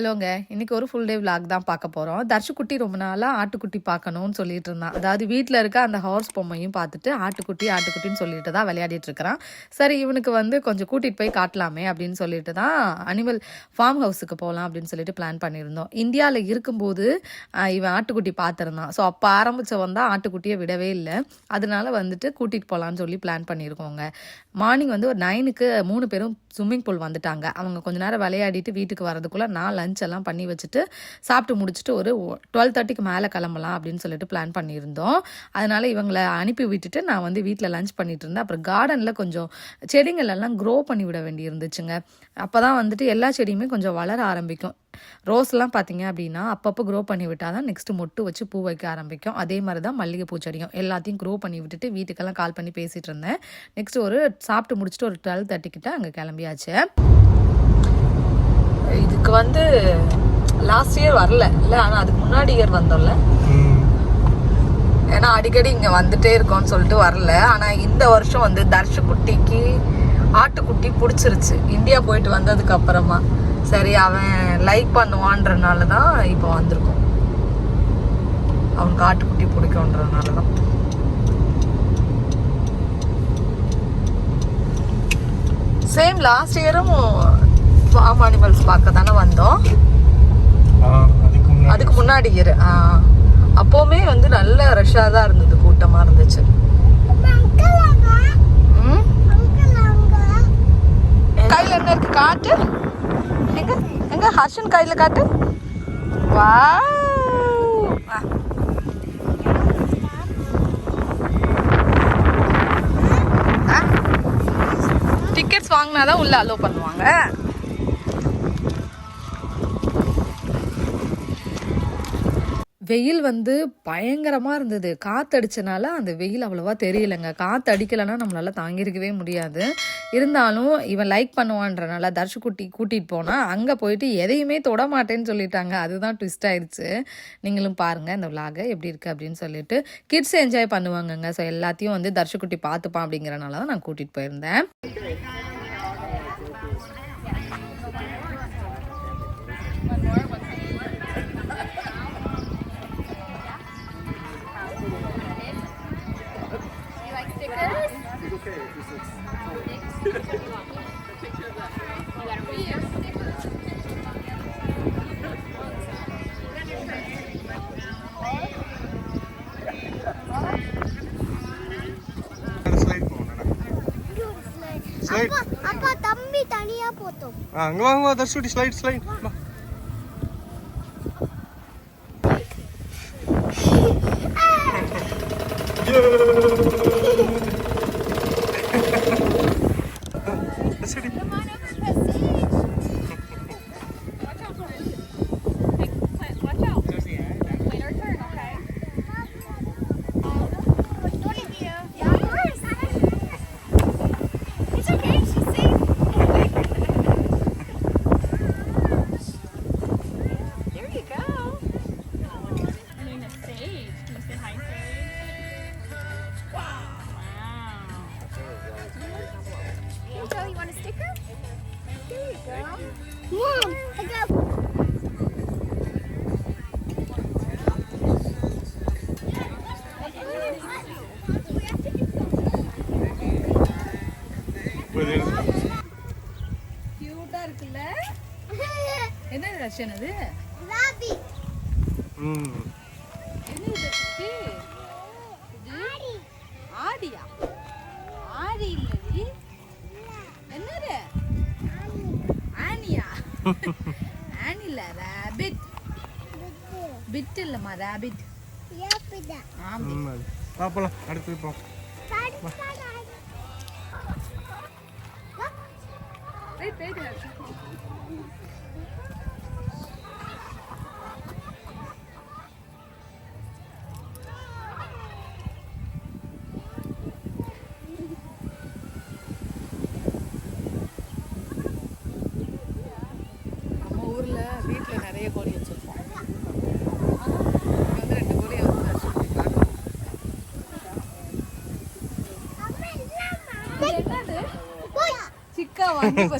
ஹலோங்க இன்னைக்கு ஒரு full day vlog தான் பார்க்க போகிறோம் தர்ஷுக்குட்டி ரொம்ப நாளாக ஆட்டுக்குட்டி பார்க்கணும்னு சொல்லிட்டு இருந்தான். அதாவது வீட்டில் இருக்க அந்த ஹார்ஸ் பொம்மையும் பார்த்துட்டு ஆட்டுக்குட்டி ஆட்டுக்குட்டின்னு சொல்லிட்டு தான் விளையாடிட்டு இருக்கிறான். சரி இவனுக்கு வந்து கொஞ்சம் கூட்டிகிட்டு போய் காட்டலாமே அப்படின்னு சொல்லிட்டு தான் அனிமல் ஃபார்ம் ஹவுஸுக்கு போகலாம் அப்படின்னு சொல்லிட்டு பிளான் பண்ணியிருந்தோம். இந்தியாவில் இருக்கும்போது இவன் ஆட்டுக்குட்டி பார்த்துருந்தான். ஸோ அப்போ ஆரம்பித்தவன் தான் ஆட்டுக்குட்டியை விடவே இல்லை. அதனால வந்துட்டு கூட்டிகிட்டு போகலான்னு சொல்லி பிளான் பண்ணியிருக்கோங்க. மார்னிங் வந்து ஒரு நைனுக்கு மூணு பேரும் ஸ்விம்மிங் பூல் வந்துட்டாங்க. அவங்க கொஞ்ச நேரம் விளையாடிட்டு வீட்டுக்கு வரதுக்குள்ளே நான் லஞ்ச் எல்லாம் பண்ணி வச்சுட்டு சாப்பிட்டு முடிச்சுட்டு ஒரு டுவெல் தேர்ட்டிக்கு மேலே கிளம்பலாம் அப்படின்னு சொல்லிட்டு பிளான் பண்ணியிருந்தோம். அதனால் இவங்களை அனுப்பி விட்டுட்டு நான் வந்து வீட்டில் லஞ்ச் பண்ணிட்டு இருந்தேன். அப்புறம் கார்டனில் கொஞ்சம் செடிங்கள் எல்லாம் க்ரோ பண்ணி விட வேண்டி இருந்துச்சுங்க அப்போ தான் வந்துட்டு எல்லா செடியுமே கொஞ்சம் வளர ஆரம்பிக்கும். ரோஸ்லாம் பார்த்தீங்க அப்படின்னா அப்பப்போ க்ரோ பண்ணி விட்டால் தான் நெக்ஸ்ட் மொட்டு வச்சு பூ வைக்க ஆரம்பிக்கும். அதே மாதிரி தான் மல்லிகைப்பூ செடியும் எல்லாத்தையும் க்ரோ பண்ணி விட்டுட்டு வீட்டுக்கெல்லாம் கால் பண்ணி பேசிகிட்டு இருந்தேன். நெக்ஸ்ட் ஒரு சாப்பிட்டு முடிச்சுட்டு ஒரு டுவெல் தேர்ட்டிக்கிட்ட அங்கே கிளம்பியாச்சு. இதுக்கு வந்து லாஸ்ட் இயர் வரல. இல்லை ஆனால் அதுக்கு முன்னாடி இயர் வந்தோம்ல. ஏன்னா அடிக்கடி இங்கே வந்துட்டே இருக்கோம்னு சொல்லிட்டு வரல. ஆனால் இந்த வருஷம் வந்து தர்ஷு குட்டிக்கு ஆட்டுக்குட்டி பிடிச்சிருச்சு. இந்தியா போயிட்டு வந்ததுக்கு அப்புறமா. சரி அவன் லைக் பண்ணுவான்றனால தான் இப்போ வந்திருக்கோம். அவனுக்கு ஆட்டுக்குட்டி பிடிக்கும்ன்றனால தான். சேம் லாஸ்ட் இயரும் ஃபார்ம் அனிமல்ஸ் பார்க்க தானே வந்தோம் அதுக்கு முன்னாடி. இயர் அப்போவுமே வந்து நல்ல ரஷ்ஷாக தான் இருந்தது கூட்டமாக இருந்துச்சு? கையில் என்ன இருக்கு? காட்டு? எங்க? எங்க? ஹர்ஷன் கையில் காட்டு. வா டிக்கெட்ஸ் வாங்கினாதான் உள்ள அலோவ் பண்ணுவாங்க. வெயில் வந்து பயங்கரமாக இருந்தது. காற்று அடிச்சனால அந்த வெயில் அவ்வளோவா தெரியலைங்க. காற்று அடிக்கலைன்னா நம்மளால தாங்கியிருக்கவே முடியாது. இருந்தாலும் இவன் லைக் பண்ணுவான்றனால தர்ஷுக்குட்டி கூட்டிகிட்டு போனால் அங்கே போயிட்டு எதையுமே தொட மாட்டேன்னு சொல்லிட்டாங்க. அதுதான் ட்விஸ்ட் ஆயிடுச்சு நீங்களும் பாருங்கள் இந்த விலாகை எப்படி இருக்குது அப்படின்னு சொல்லிட்டு. Kids enjoy பண்ணுவாங்கங்க. ஸோ எல்லாத்தையும் வந்து தர்ஷுக்குட்டி பார்த்துப்பான் அப்படிங்கிறனால தான் நான் கூட்டிகிட்டு போயிருந்தேன். ஸ்லைட் போகணும் ஸ்லைட் அப்பா தம்பி தனியா போத்தோம் ஆ அங்கே வாங்க வா தர்ஷுடி slide slide on over, Chrissy. என்ன ரஷ்யன் அது Rabbit. ம். என்ன இது குட்டி? இது ஆடியா? ஆடி இல்லடி. என்னது? ஆனியா? ஆனி இல்ல ரேபிட் பிட் இல்லம்மா ரேபிட் அடுத்து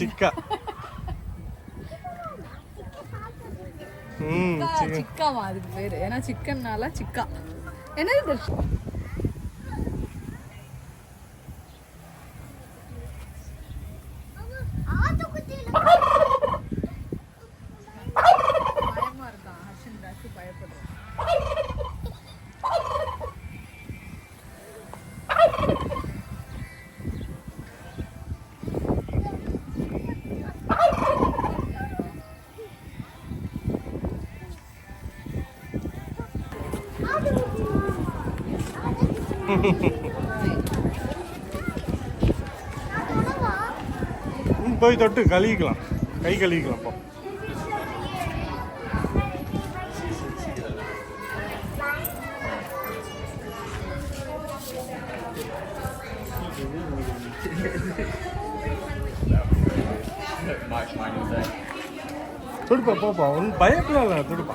ಚಿಕ್ಕ சிக்கா. அது பேர். ஏன்னா சிக்கன்னால சிக்கா. என்ன போய் தொட்டு கழுவிக்கலாம். கை கழுவிக்கலாம் போ. துடுப்பா போப்பா. ஒன்றும் பயப்படல துடுப்பா.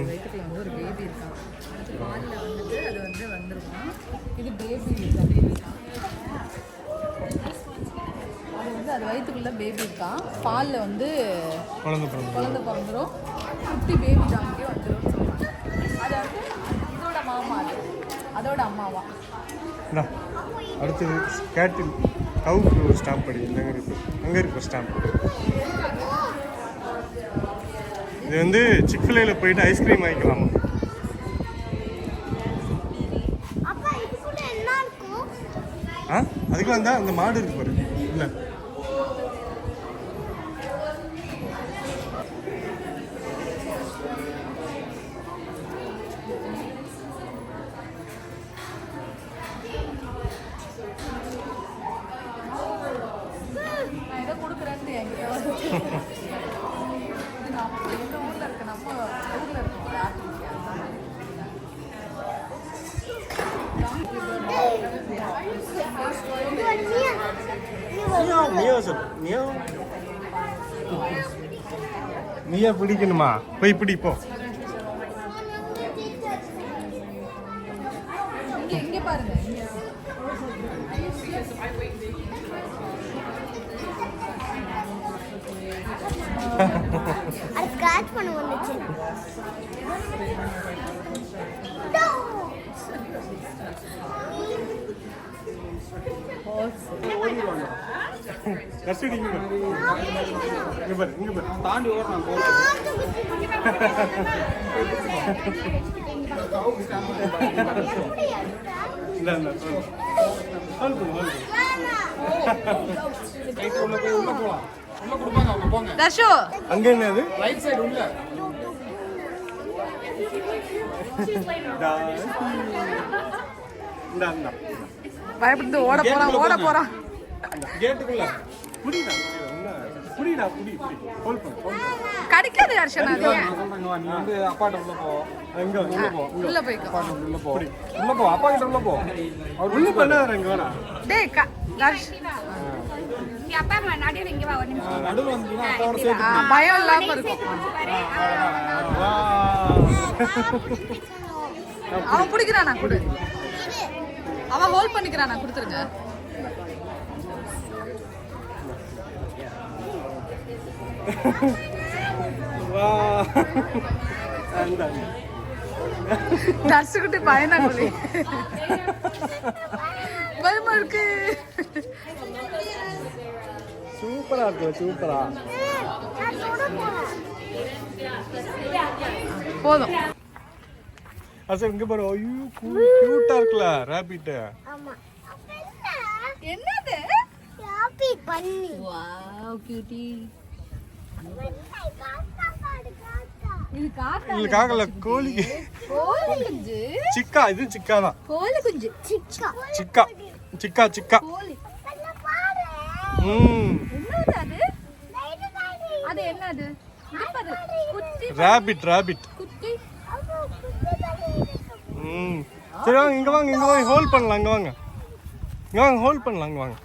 வயிற்றுல வந்து ஒரு பேபி இருக்கான் பாலில் வந்துட்டு அது வந்து வந்துருக்கும் இது பேபி அது வந்து அது வயிற்றுக்குள்ள பேபி இருக்கான் பாலில் வந்து குழந்தை பிறந்து குழந்தை பிறந்துரும் குட்டி பேபி டாங்கே வந்துடும் சொல்லுவாங்க அது வந்து இதோட மாமா அது அதோட அம்மாவா? இந்தா அடுத்தது கேட்டில் கவுக்கு ஒரு ஸ்டாம்ப் படி. இல்லைங்க இருக்கு. அங்கே இருக்கு ஸ்டாம்ப் இது வந்து சிக்ஃபிலேயில் போயிட்டு ஐஸ்கிரீம் வாங்கிக்கலாமா. ஆ? அதுக்கு வந்தா அந்த மாடு இருக்கு பாரு. இல்லை நான் இதை கொடுக்குறேன்ட்டு என்கிட்ட வந்து இது நம்ம எங்கள் ஊரில் இருக்க நம்ம ஊரில் இருக்கோம் ஆர்டிஸ்ட் அந்த மாதிரி இது வச்சியா மியா சொல். மியா மியா பிடிக்கணுமா? போய் பிடிப்போம் போ இங்கே இங்கே பாருங்க இங்க. அது ஸ்கிராட்ச் பண்ண வந்துச்சு. தாண்டி போ. இல்லை போய் உள்ள போலாம் உள்ள கொடுப்பாங்க அவங்க போங்க. தர்ஷு அங்கே என்னது? ரைட் சைடு உள்ள. பயப்பட்டு ஓட போறான் ஓட போறான். கேட்டுக்குள்ள புடிடா புடிடா புடி புடி ஹோல் பண்ணு ஹோல் பண்ணு. கடிக்காது ஹர்ஷன் அது? நீ வந்து அப்பாட்ட உள்ள போ. அங்க உள்ள போ உள்ள போய்க்கோ. அப்பாட்ட உள்ள போ. உள்ள போ அப்பா கிட்ட உள்ள போ. அவர் உள்ள பண்ணாத இங்க வாடா. டேய் தர்ஷ். இங்க அப்பா அம்மா நடுவில் இங்க வா ஒரு நிமிஷம். நடுவில் வந்துச்சுன்னா அப்பாவோட சேர்த்து ஆ, பயம் இல்லாம இருக்கும். வா. அவன் பிடிக்கிறான் கொடு. அவன் ஹோல்ட் பண்ணிக்கிறான் கொடுத்துருங்க. தர்ஷுக்குட்டி பயனா குழி பயமா இருக்கு. சூப்பரா இருக்கு சூப்பரா. போதும். அசல் இங்க பாரு. ஐயோ கியூட்டா இருக்குல ராபிட் ஆமா. என்னது? ஹாப்பி பண்ணி வாவ் கியூட்டி இது காக்கா இல்லை காக்கல கோழி கோழி. குஞ்சு சிக்கா இது சிக்கா தான் கோழி குஞ்சு சிக்கா. சிக்கா சிக்கா சிக்கா. கோழி. ம் என்னது அது அது என்னது இங்க பாரு. குட்டி ரேபிட் ரேபிட் ம். சரி வாங்க இங்கே வாங்க இங்கே வாங்க ஹோல்ட் பண்ணலாம் இங்கே வாங்க. இங்கே வாங்க ஹோல்ட் பண்ணலாம் இங்கே வாங்க.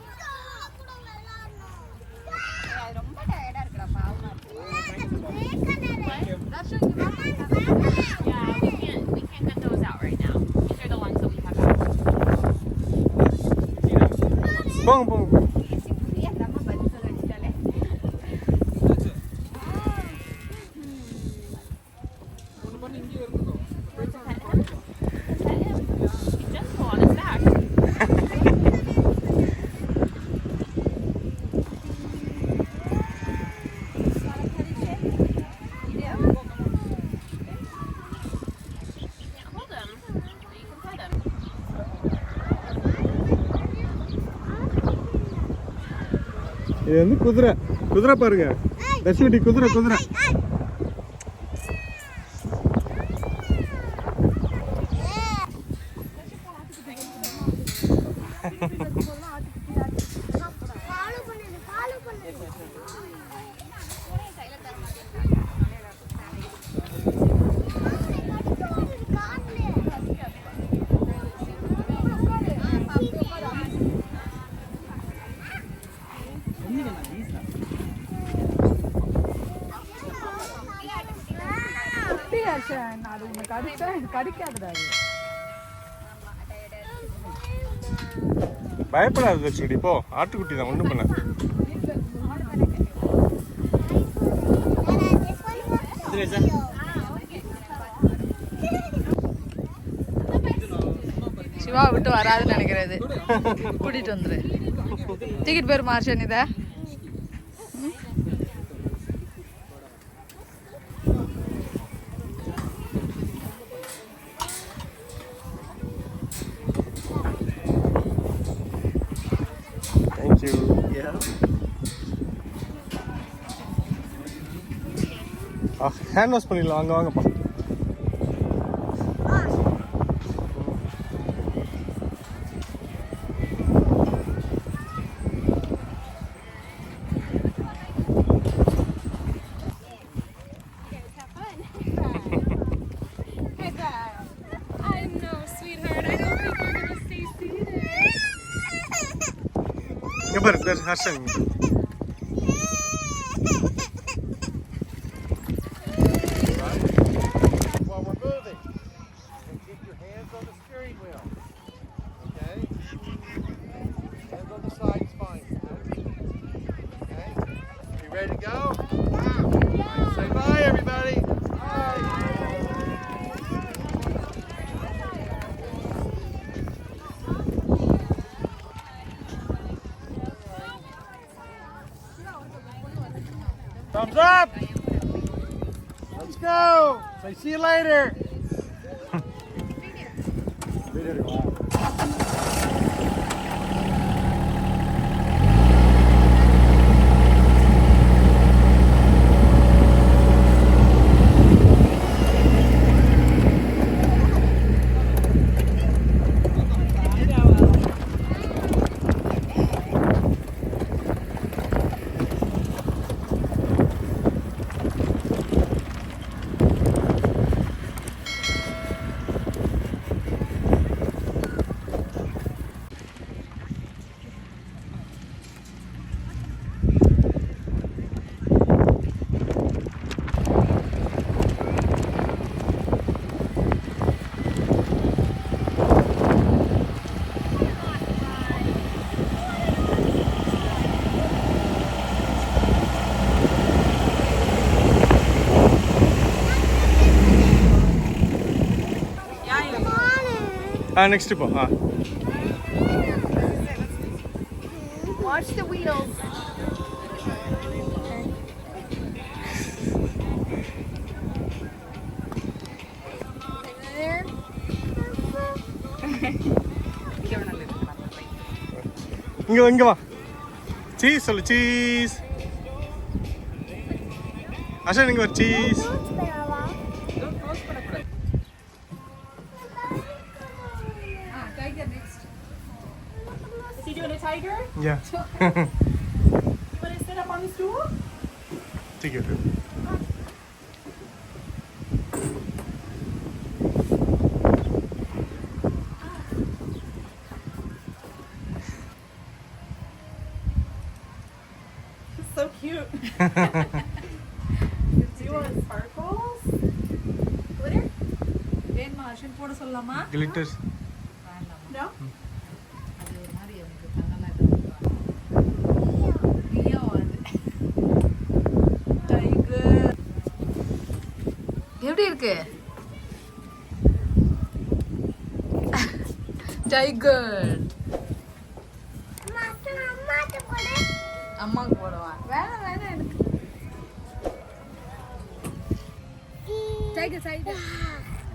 Yeah, we இது வந்து குதிரை. குதிரை பாருங்க. தர்ஷிகுட்டி குதிரை குதிரை ஃபாலோ பண்ணுது ஃபாலோ பண்ணுது குட்டி அர்ஷன் அது உன்னை கடிச்சா கடிக்காதுடா அது. பயப்படாத தர்ஷிகுட்டி போ. ஆட்டுக்குட்டி தான் ஒன்றும் பண்ண சிவா விட்டு வராதுன்னு நினைக்கிறது. கூட்டிட்டு வந்துரு. டிக்கெட் பேர் மார்ஷன் இதை. ஹேண்ட் வாஷ் பண்ணிடலாம் வாங்க வாங்கப்பா I know, See you later. ஆ நெக்ஸ்ட் போ ஆ Watch the wheels. There. இங்கே வா இங்கே வா சீஸ் சொல்லு சீஸ் ஆஷா நீங்க ஒரு cheese tiger? Yeah You want to sit up on the stool? Ticket It's so cute. Do you want sparkles? Glitter? வேணுமா அர்ஷன் போட சொல்லலாமா கிளிட்டர்ஸ் No? அது எப்படி இருக்கு? டைகர் அம்மாக்கு போடுவான் வேணாம் வேணாம் எனக்கு டைகர் டைகர்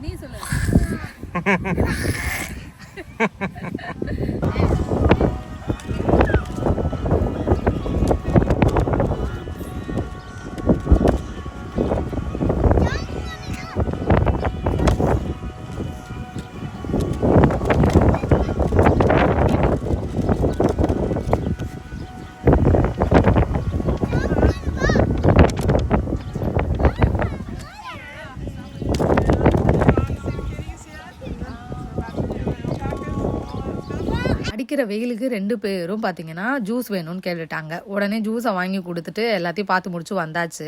நீ சொல்லு. அடிக்கிற வெயிலுக்கு ரெண்டு பேரும் பார்த்தீங்கன்னா ஜூஸ் வேணும்னு கேட்டுட்டாங்க. உடனே ஜூஸை வாங்கி கொடுத்துட்டு எல்லாத்தையும் பார்த்து முடிச்சு வந்தாச்சு.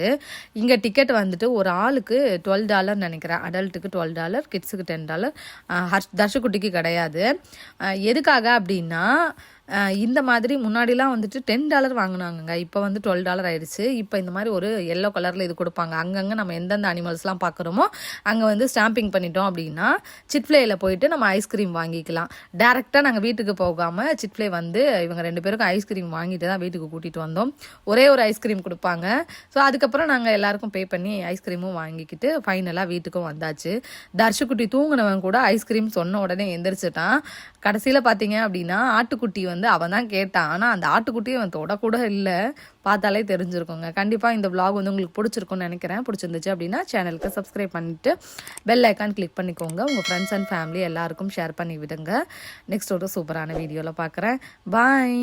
இங்கே டிக்கெட் வந்துட்டு ஒரு ஆளுக்கு டுவெல் டாலர் நினைக்கிறேன். அடல்ட்டுக்கு டுவெல் டாலர் கிட்ஸுக்கு டென் டாலர் ஹர்ஷ் தர்ஷகுட்டிக்கு கிடையாது. எதுக்காக அப்படின்னா இந்த மாதிரி முன்னாடிலாம் வந்துட்டு டென் டாலர் வாங்கினாங்கங்க. இப்போ வந்து டுவெல் டாலர் ஆயிடுச்சு. இப்போ இந்த மாதிரி ஒரு எல்லோ கலரில் இது கொடுப்பாங்க. அங்கங்கே நம்ம எந்தெந்த அனிமல்ஸ்லாம் பார்க்குறோமோ அங்கே வந்து ஸ்டாம்பிங் பண்ணிட்டோம் அப்படின்னா சிட்ஃப்ளேயில் போயிட்டு நம்ம ஐஸ்கிரீம் வாங்கிக்கலாம். டேரெக்டாக நாங்கள் வீட்டுக்கு போகாமல் சிட்ஃப்ளே வந்து இவங்க ரெண்டு பேருக்கும் ஐஸ்கிரீம் வாங்கிட்டு தான் வீட்டுக்கு கூட்டிகிட்டு வந்தோம். ஒரே ஒரு ஐஸ்கிரீம் கொடுப்பாங்க. ஸோ அதுக்கப்புறம் நாங்கள் எல்லாருக்கும் பே பண்ணி ஐஸ்கிரீமும் வாங்கிக்கிட்டு ஃபைனலாக வீட்டுக்கும் வந்தாச்சு. தர்ஷக்குட்டி தூங்கினவன் கூட ஐஸ்கிரீம் சொன்ன உடனே எந்திரிச்சிட்டான். கடைசியில் பார்த்தீங்க அப்படின்னா ஆட்டுக்குட்டி வந்து வந்து அவன் தான் கேட்டான். ஆனால் அந்த ஆட்டுக்குட்டியை அவன் தொடக்கூட இல்லை. பார்த்தாலே தெரிஞ்சிருக்குங்க. கண்டிப்பாக இந்த விலாக் வந்து உங்களுக்கு பிடிச்சிருக்கும்னு நினைக்கிறேன். பிடிச்சிருந்துச்சு அப்படின்னா சேனலுக்கு சப்ஸ்கிரைப் பண்ணிவிட்டு பெல் ஐக்கான் கிளிக் பண்ணிக்கோங்க. உங்கள் ஃப்ரெண்ட்ஸ் அண்ட் ஃபேமிலி எல்லாருக்கும் ஷேர் பண்ணி விடுங்க. நெக்ஸ்ட் ஒரு சூப்பரான வீடியோவில் பார்க்குறேன் பாய்